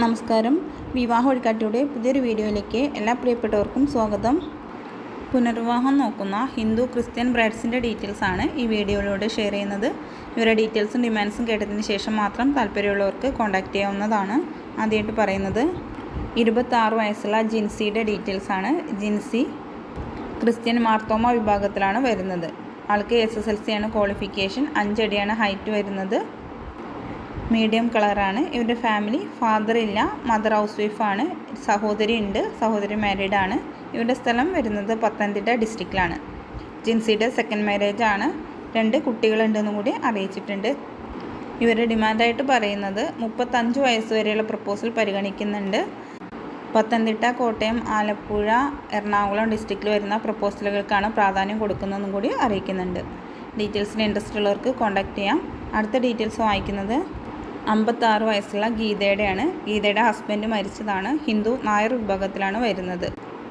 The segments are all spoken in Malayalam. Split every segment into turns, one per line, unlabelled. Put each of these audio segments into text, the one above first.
നമസ്കാരം. വിവാഹ ഒഴിക്കാട്ടിയുടെ പുതിയൊരു വീഡിയോയിലേക്ക് എല്ലാ പ്രിയപ്പെട്ടവർക്കും സ്വാഗതം. പുനർവിവാഹം നോക്കുന്ന ഹിന്ദു ക്രിസ്ത്യൻ ബ്രൈഡ്സിന്റെ ഡീറ്റെയിൽസ് ആണ് ഈ വീഡിയോയിലൂടെ ഷെയർ ചെയ്യുന്നത്. ഇവരുടെ ഡീറ്റെയിൽസും ഡിമാൻഡ്സും കേട്ടതിന് ശേഷം മാത്രം താല്പര്യമുള്ളവർക്ക് കോൺടാക്റ്റ് ചെയ്യാവുന്നതാണ് ആദ്യമായിട്ട് പറയുന്നത്. ഇരുപത്താറ് വയസ്സുള്ള ജിൻസിയുടെ ഡീറ്റെയിൽസ് ആണ്. ജിൻസി ക്രിസ്ത്യൻ മാർത്തോമ വിഭാഗത്തിലാണ് വരുന്നത്. ആൾക്ക് എസ് എസ് എൽ സി ആണ് ക്വാളിഫിക്കേഷൻ അഞ്ചടിയാണ് ഹൈറ്റ് വരുന്നത്. മീഡിയം കളറാണ്. ഇവരുടെ ഫാമിലി ഫാദർ ഇല്ല മദർ ഹൗസ് വൈഫാണ് സഹോദരി ഉണ്ട് സഹോദരി മാരീഡ് ആണ്. ഇവരുടെ സ്ഥലം വരുന്നത് പത്തനംതിട്ട ഡിസ്ട്രിക്റ്റിലാണ് ജിൻസിയുടെ സെക്കൻഡ് മാരേജ് ആണ്. രണ്ട് കുട്ടികളുണ്ടെന്നും കൂടി അറിയിച്ചിട്ടുണ്ട്. ഇവരുടെ ഡിമാൻഡായിട്ട് പറയുന്നത് മുപ്പത്തഞ്ച് വയസ്സ് വരെയുള്ള പ്രപ്പോസൽ പരിഗണിക്കുന്നുണ്ട്. പത്തനംതിട്ട കോട്ടയം ആലപ്പുഴ എറണാകുളം ഡിസ്ട്രിക്റ്റിൽ വരുന്ന പ്രപ്പോസലുകൾക്കാണ് പ്രാധാന്യം കൊടുക്കുന്നതെന്നും കൂടി അറിയിക്കുന്നുണ്ട്. ഡീറ്റെയിൽസിന് ഇൻട്രസ്റ്റ് ഉള്ളവർക്ക് കോൺടാക്റ്റ് ചെയ്യാം. അടുത്ത ഡീറ്റെയിൽസ് വായിക്കുന്നത് അമ്പത്താറ് വയസ്സുള്ള ഗീതയുടെയാണ്. ഗീതയുടെ ഹസ്ബൻഡ് മരിച്ചതാണ്. ഹിന്ദു നായർ വിഭാഗത്തിലാണ് വരുന്നത്.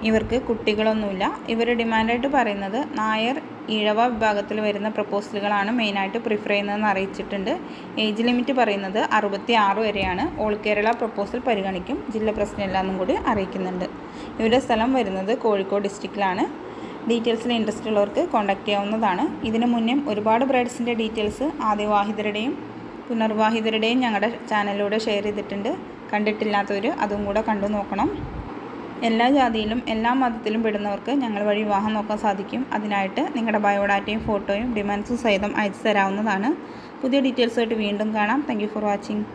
ഇവർക്ക് കുട്ടികളൊന്നുമില്ല. ഇവർ ഡിമാൻഡായിട്ട് പറയുന്നത് നായർ ഈഴവ വിഭാഗത്തിൽ വരുന്ന പ്രപ്പോസലുകളാണ് മെയിനായിട്ട് പ്രിഫർ ചെയ്യുന്നതെന്ന് അറിയിച്ചിട്ടുണ്ട്. ഏജ് ലിമിറ്റ് പറയുന്നത് അറുപത്തി ആറ് വരെയാണ്. ഓൾ കേരള പ്രപ്പോസൽ പരിഗണിക്കും. ജില്ല പ്രസിഡന്റ് എന്നും കൂടി അറിയിക്കുന്നുണ്ട്. ഇവരുടെ സ്ഥലം വരുന്നത് കോഴിക്കോട് ഡിസ്ട്രിക്റ്റിലാണ്. ഡീറ്റെയിൽസിൽ ഇൻട്രസ്റ്റ് ഉള്ളവർക്ക് കോൺടാക്റ്റ് ചെയ്യാവുന്നതാണ്. ഇതിനു മുന്നേ ഒരുപാട് ബ്രൈഡ്സിന്റെ ഡീറ്റെയിൽസ് ആദ്യവാഹിതരുടെയും പുനർവാഹിതരുടെയും ഞങ്ങളുടെ ചാനലിലൂടെ ഷെയർ ചെയ്തിട്ടുണ്ട്. കണ്ടിട്ടില്ലാത്തവർ അതും കൂടെ കണ്ടു നോക്കണം. എല്ലാ ജാതിയിലും എല്ലാ മതത്തിലും പെടുന്നവർക്ക് ഞങ്ങൾ വഴി വിവാഹം നോക്കാൻ സാധിക്കും. അതിനായിട്ട് നിങ്ങളുടെ ബയോഡാറ്റയും ഫോട്ടോയും ഡിമാൻഡ്സും സഹിതം അയച്ചു തരാവുന്നതാണ്. പുതിയ ഡീറ്റെയിൽസായിട്ട് വീണ്ടും കാണാം. Thank for watching